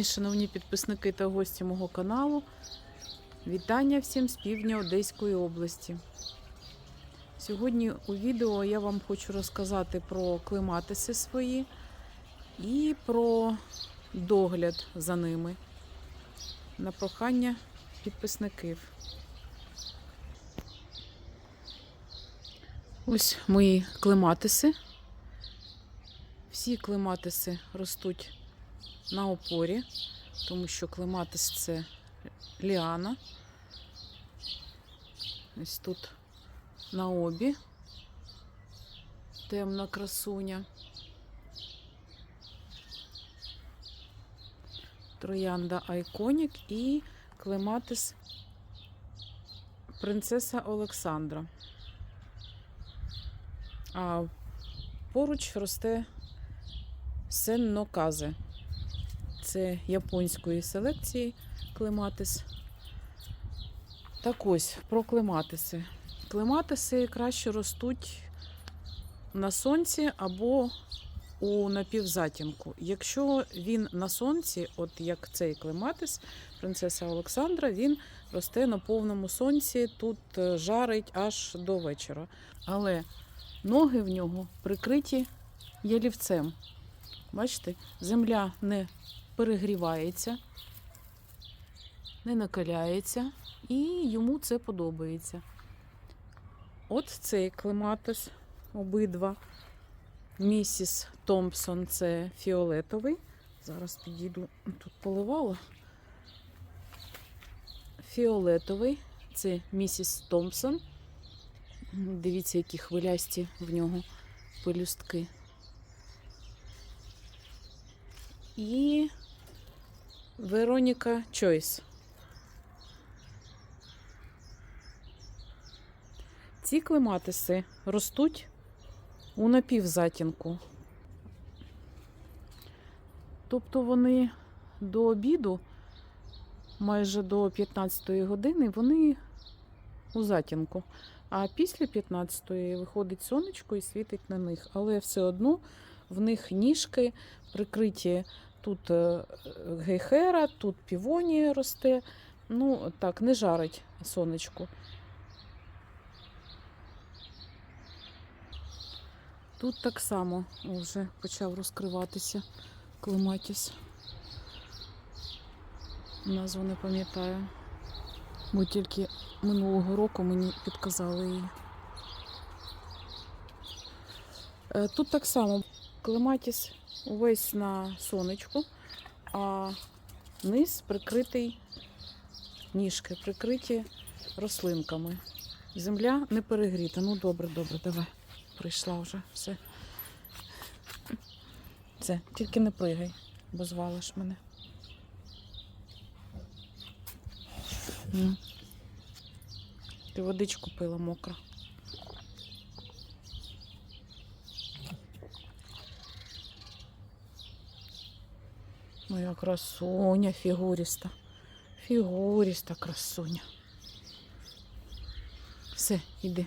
День, шановні підписники та гості мого каналу. Вітання всім з півдня Одеської області. Сьогодні у відео я вам хочу розказати про клематиси свої і про догляд за ними на прохання підписників. Ось мої клематиси. Всі клематиси ростуть на опорі, тому що клематис це ліана. Ось тут на обі темна красуня. Троянда Айконік і клематис принцеса Олександра. А поруч росте сенноказе. Це японської селекції клематис. Так ось про клематиси. Клематиси краще ростуть на сонці або у напівзатінку. Якщо він на сонці, от як цей клематис, принцеса Олександра, він росте на повному сонці, тут е, жарить аж до вечора. Але ноги в нього прикриті ялівцем. Бачите, земля не перегрівається, не накаляється, і йому це подобається. От цей клематис, обидва. Місіс Томпсон це фіолетовий. Зараз підійду, тут поливала. Фіолетовий це місіс Томпсон. Дивіться, які хвилясті в нього пелюстки. І Вероніка Чойс. Ці клематиси ростуть у напівзатінку. Тобто вони до обіду, майже до 15-ї години, вони у затінку. А після 15-ї виходить сонечко і світить на них. Але все одно в них ніжки прикриті тут е, гейхера, тут півонія росте. Ну, так, не жарить сонечко. Тут так само вже почав розкриватися клематіс. Назву не пам'ятаю. Бо тільки минулого року мені підказали її. Е, Тут так само клематіс увесь на сонечку, а низ прикритий ніжки, прикриті рослинками. Земля не перегріта. Ну добре, добре, давай. Прийшла вже все. Це, тільки не пригай, бо звалиш мене. Ти водичку пила мокра. Моя красуня фігуріста. Фігуріста красуня. Все, іди.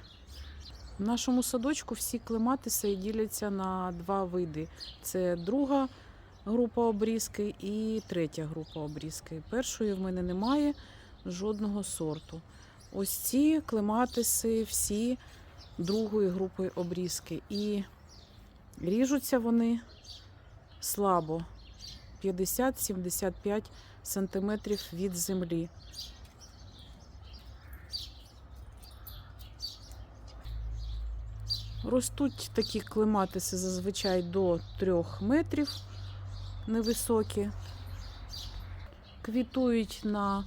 В нашому садочку всі клематиси діляться на два види. Це друга група обрізки і третя група обрізки. Першої в мене немає жодного сорту. Ось ці клематиси всі другої групи обрізки. І ріжуться вони слабо. 50-75 сантиметрів від землі. Ростуть такі клематиси зазвичай до 3 метрів невисокі. Квітують на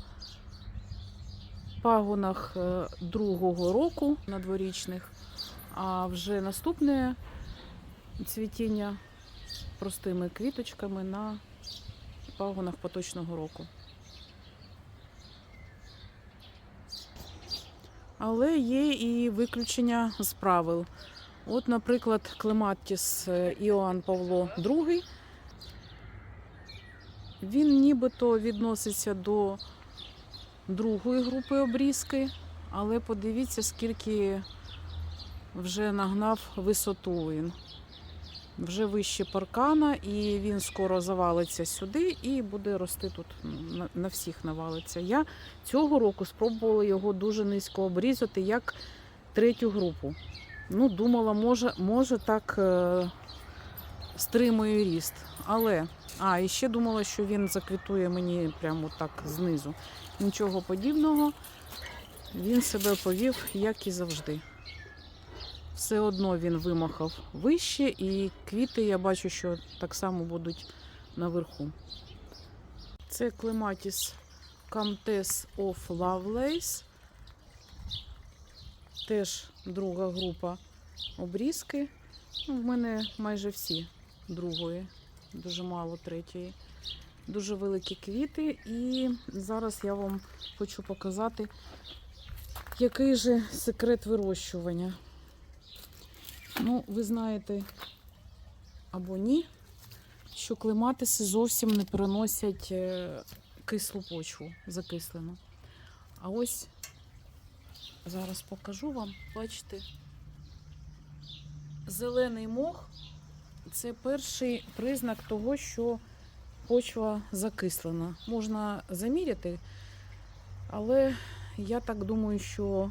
пагонах е, другого року на дворічних, А вже наступне цвітіння простими квіточками на пагонах поточного року. Але є і виключення з правил. От, наприклад, Клематтіс е, Іоанн Павло II. Він нібито відноситься до другої групи обрізки, але подивіться, скільки вже нагнав висоту він. Вже вище паркана, і він скоро завалиться сюди і буде рости тут. На, всіх навалиться. Я цього року спробувала його дуже низько обрізати, як третю групу. Ну, думала, може, може так е, стримує ріст. Але, а, і ще думала, що він заквітує мені прямо так знизу. Нічого подібного. Він себе повів, як і завжди. Все одно він вимахав вище, і квіти я бачу, що так само будуть наверху. Це Clematis Comtesse of Lovelace. Теж друга група обрізки. Ну, в мене майже всі другої, дуже мало третьої. Дуже великі квіти. І зараз я вам хочу показати, який же секрет вирощування. Ну, ви знаєте, або ні, що клематиси зовсім не переносять е, кислу почву, закислену. А ось зараз покажу вам, бачите, зелений мох це перший признак того, що почва закислена. Можна заміряти, але я так думаю, що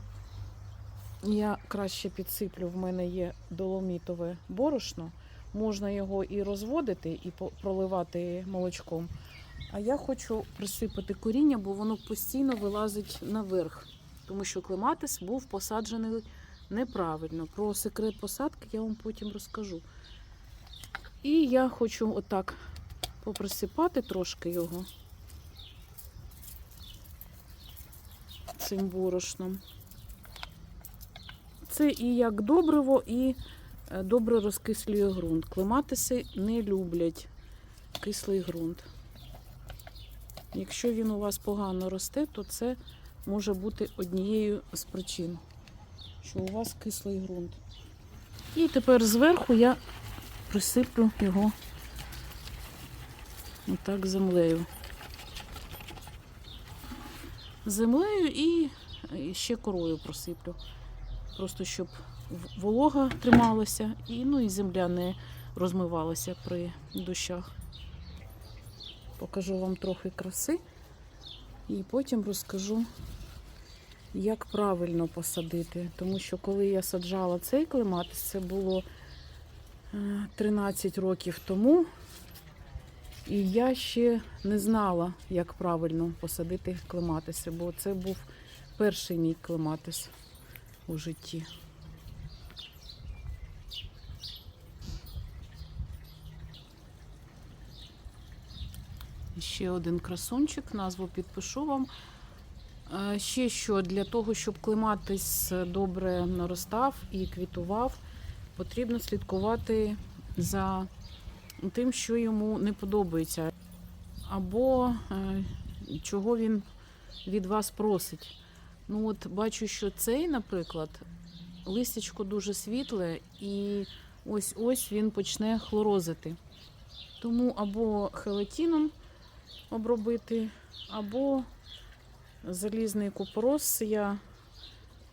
я краще підсиплю, в мене є доломітове борошно. Можна його і розводити, і проливати молочком. А я хочу присипати коріння, бо воно постійно вилазить наверх, тому що клематис був посаджений неправильно. Про секрет посадки я вам потім розкажу. І я хочу отак поприсипати трошки його цим борошном. Це і як добриво, і е, добре розкислює ґрунт. Клематиси не люблять кислий ґрунт. Якщо він у вас погано росте, то це може бути однією з причин, що у вас кислий ґрунт. І тепер зверху я присиплю його отак землею. Землею і і ще корою просиплю. Просто щоб волога трималася і, ну, і земля не розмивалася при дощах. Покажу вам трохи краси і потім розкажу, як правильно посадити. Тому що коли я саджала цей клематис, це було е, 13 років тому. І я ще не знала, як правильно посадити клематиси, бо це був перший мій клематис у житті. Ще один красунчик, назву підпишу вам. Е, Ще що для того, щоб клематис добре наростав і квітував, потрібно слідкувати за тим, що йому не подобається, або е, чого він від вас просить. Ну от бачу, що цей, наприклад, листячко дуже світле, і ось ось він почне хлорозити. Тому або хелатином обробити, або залізний купорос я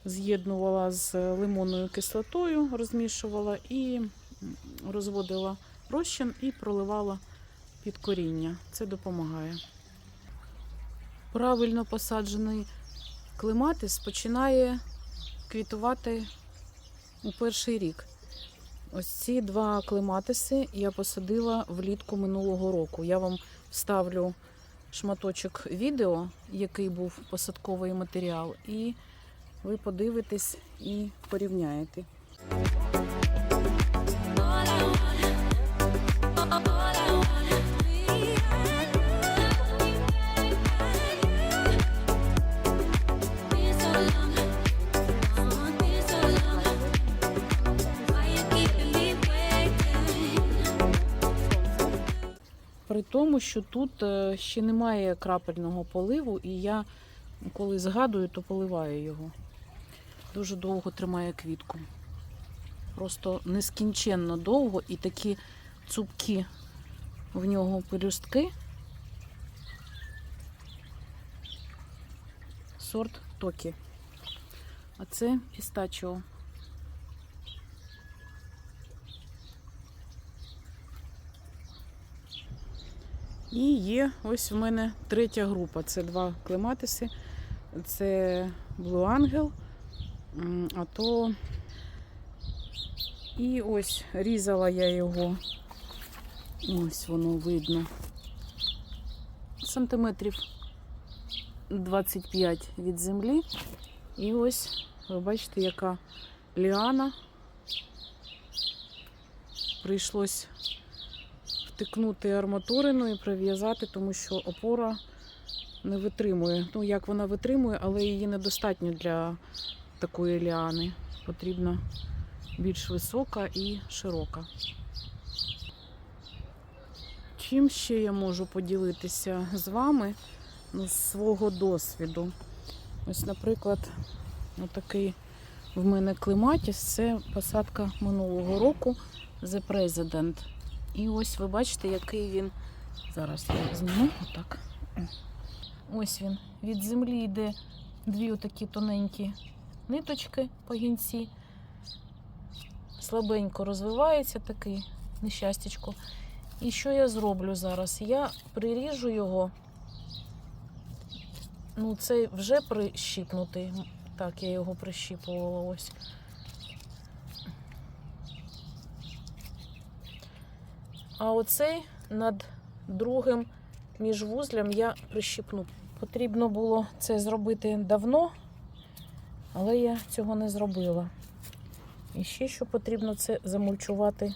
з'єднувала з лимонною кислотою, розмішувала і розводила розчин і проливала під коріння. Це допомагає. Правильно посаджений клематис починає квітувати у перший рік. Ось ці два клематиси я посадила влітку минулого року. Я вам вставлю шматочок відео, який був посадковий матеріал, і ви подивитесь і порівняєте. При тому, що тут е, ще немає крапельного поливу, і я коли згадую, то поливаю його. Дуже довго тримає квітку. Просто нескінченно довго і такі цупкі в нього пелюстки. Сорт Токі. А це пістачіо. І є ось в мене третя група. Це два клематиси. Це Blue Angel. А то і ось різала я його. Ось воно видно. Сантиметрів 25 від землі. І ось ви бачите, яка ліана. Прийшлось втикнути і прив'язати, тому що опора не витримує. Ну, як вона витримує, але її недостатньо для такої ліани. Потрібна більш висока і широка. Чим ще я можу поділитися з вами ну, з свого досвіду? Ось, наприклад, отакий в мене клематіс це посадка минулого року The President. І ось ви бачите, який він. Зараз я зніму отак. Ось він. Від землі йде дві отакі тоненькі ниточки по гінці. Слабенько розвивається такий нещастячко. І що я зроблю зараз? Я приріжу його. Ну, це вже прищіпнутий. Так, я його прищіпувала ось. А оцей над другим міжвузлям я прищіпну. Потрібно було це зробити давно, але я цього не зробила. І ще що потрібно, це замульчувати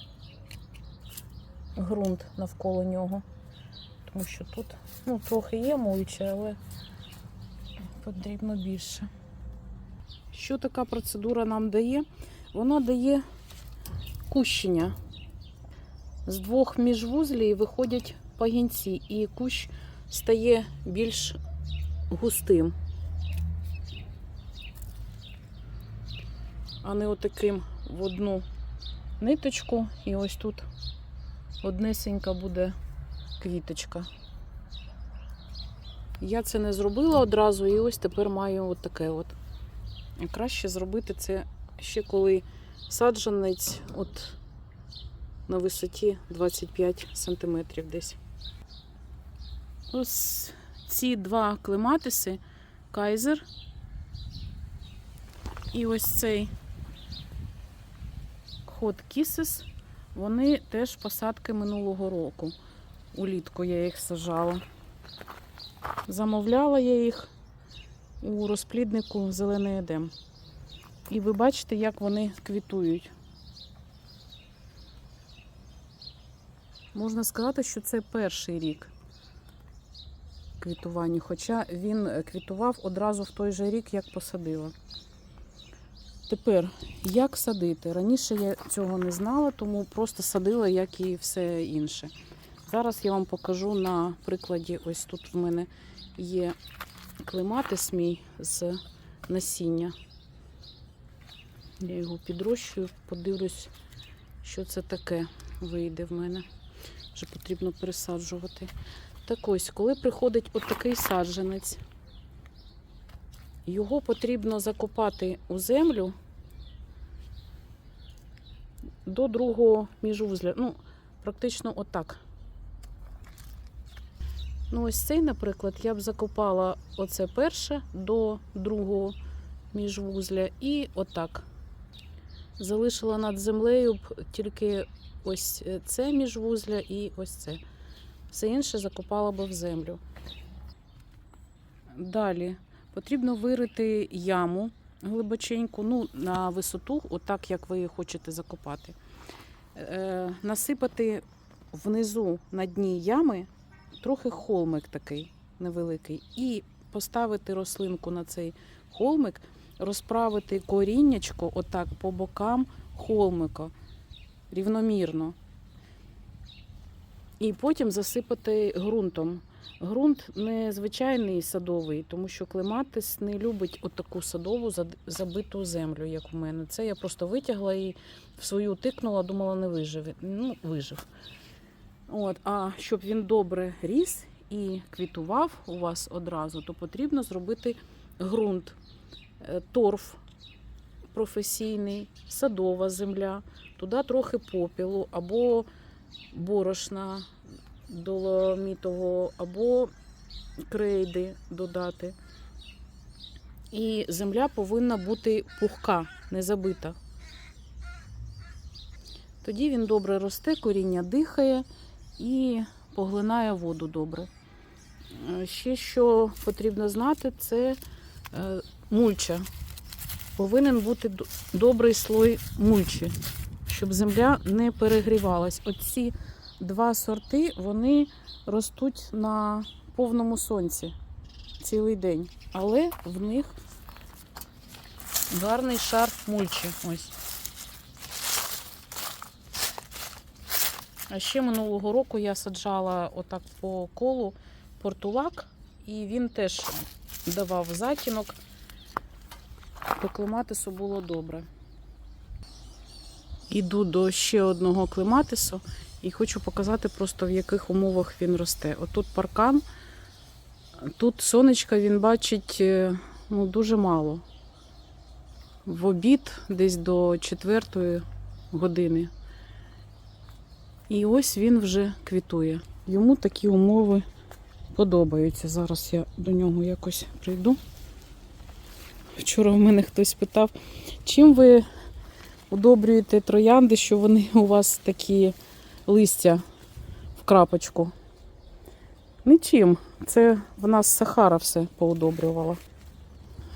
ґрунт навколо нього. Тому що тут ну, трохи є мульча, але потрібно більше. Що така процедура нам дає? Вона дає кущення. З двох міжвузлів виходять пагінці, і кущ стає більш густим, а не отаким в одну ниточку, і ось тут однесенька буде квіточка. Я це не зробила одразу, і ось тепер маю от от. Краще зробити це ще коли саджанець от на висоті 25 сантиметрів десь. Ось ці два клематиси Кайзер. І ось цей Hot Kisses, вони теж посадки минулого року. Улітку я їх сажала. Замовляла я їх у розпліднику Зелений Едем. І ви бачите, як вони квітують. Можна сказати, що це перший рік квітування, хоча він квітував одразу в той же рік, як посадила. Тепер, як садити? Раніше я цього не знала, тому просто садила, як і все інше. Зараз я вам покажу на прикладі. Ось тут в мене є клематис мій з насіння. Я його підрощую, подивлюсь, що це таке вийде в мене. Вже потрібно пересаджувати. Так ось, коли приходить от такий саджанець, його потрібно закопати у землю до другого міжвузля. Ну, практично отак. Ну, ось цей, наприклад, я б закопала оце перше до другого міжвузля і отак. Залишила над землею б тільки ось це міжвузля і ось це. Все інше закопала би в землю. Далі потрібно вирити яму глибоченьку, ну, на висоту, отак, як ви хочете закопати. Е, насипати внизу на дні ями трохи холмик такий невеликий. І поставити рослинку на цей холмик, розправити коріннячко отак по бокам холмика рівномірно. І потім засипати ґрунтом. Ґрунт не звичайний садовий, тому що клематис не любить отаку садову забиту землю, як у мене. Це я просто витягла і в свою тикнула, думала, не виживе. Ну, вижив. От, а щоб він добре ріс і квітував у вас одразу, то потрібно зробити ґрунт, Е, торф професійний, садова земля, туди трохи попілу або борошна доломітого, або крейди додати. І земля повинна бути пухка, не забита. Тоді він добре росте, коріння дихає і поглинає воду добре. Е, Ще що потрібно знати, це е, мульча. Повинен бути добрий слой мульчі, щоб земля не перегрівалась. Оці два сорти вони ростуть на повному сонці цілий день, але в них гарний шар мульчі. Ось. А ще минулого року я саджала отак по колу портулак, і він теж давав затінок. По клематису було добре. Іду до ще одного клематису і хочу показати просто в яких умовах він росте. Отут паркан, тут сонечка він бачить е, ну, дуже мало. В обід десь до четвертої години. І ось він вже квітує. Йому такі умови подобаються. Зараз я до нього якось прийду. Вчора в мене хтось питав, чим ви удобрюєте троянди, що вони у вас такі листя в крапочку? Нічим. Це в нас Сахара все поудобрювала.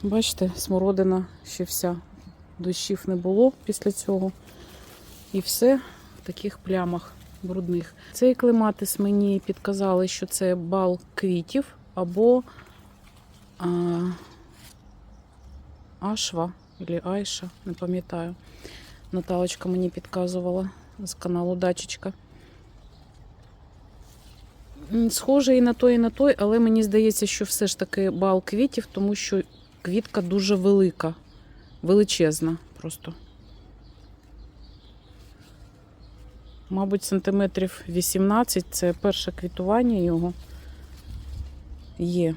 Бачите, смородина ще вся. Дощів не було після цього. І все в таких плямах брудних. Цей клематис мені підказали, що це бал квітів або а, Ашва або Айша, не пам'ятаю. Наталочка мені підказувала з каналу Дачечка. Схоже і на той, і на той, але мені здається, що все ж таки бал квітів, тому що квітка дуже велика, величезна просто. Мабуть, сантиметрів 18 це перше квітування його є.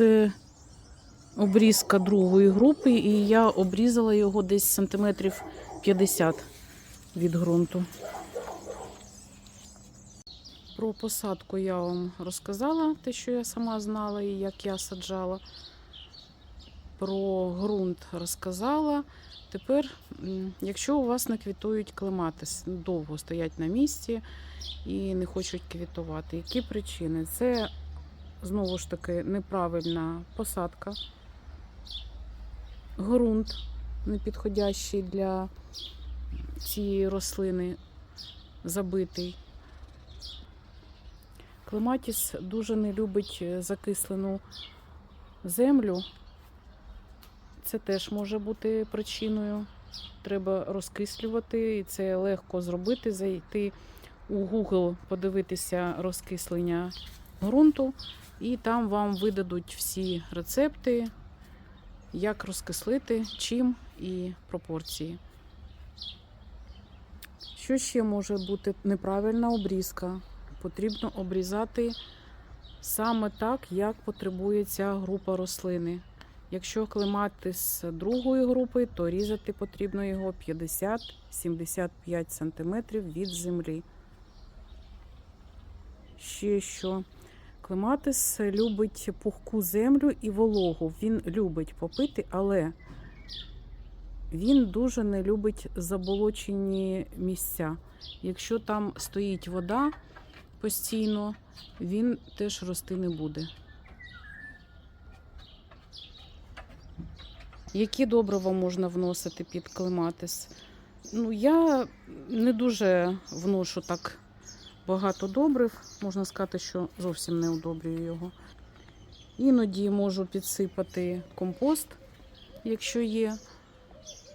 Це обрізка другої групи, і я обрізала його десь сантиметрів 50 від ґрунту. Про посадку я вам розказала, те, що я сама знала і як я саджала. Про ґрунт розказала. Тепер, якщо у вас не квітують клематис, довго стоять на місці і не хочуть квітувати, які причини? Це знову ж таки неправильна посадка, ґрунт непідходящий для цієї рослини, забитий. Клематіс дуже не любить е, закислену землю. Це теж може бути причиною. Треба розкислювати, і це легко зробити, зайти у Google, подивитися розкислення ґрунту, і там вам видадуть всі рецепти, як розкислити, чим і пропорції. Що ще може бути неправильна обрізка? Потрібно обрізати саме так, як потребує ця група рослини. Якщо клематис другої групи, то різати потрібно його 50-75 см від землі. Ще що клематис любить пухку землю і вологу. Він любить попити, але він дуже не любить заболочені місця. Якщо там стоїть вода постійно, він теж рости не буде. Які добрива можна вносити під клематис? Ну, я не дуже вношу так багато добрив. Можна сказати, що зовсім не удобрюю його. Іноді можу підсипати компост якщо є.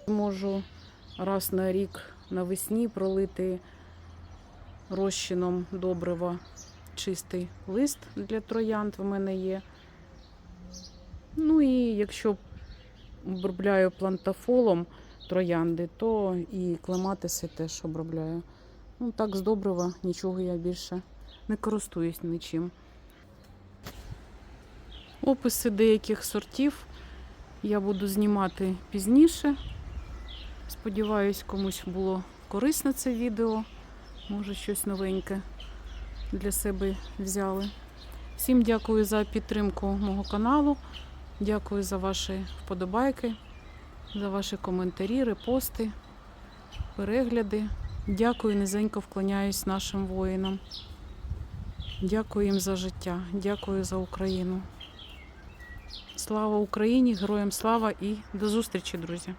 Можу раз на рік навесні пролити розчином добрива чистий лист для троянд в мене є. Ну і якщо обробляю плантафолом троянди, то і клематиси теж обробляю. Ну так, з добрива нічого я більше не користуюсь нічим. Описи деяких сортів я буду знімати пізніше. Сподіваюсь, комусь було корисне це відео. Може, щось новеньке для себе взяли. Всім дякую за підтримку мого каналу. Дякую за ваші вподобайки, за ваші коментарі, репости, перегляди. Дякую, низенько вклоняюсь нашим воїнам. Дякую їм за життя, дякую за Україну. Слава Україні, героям слава і до зустрічі, друзі!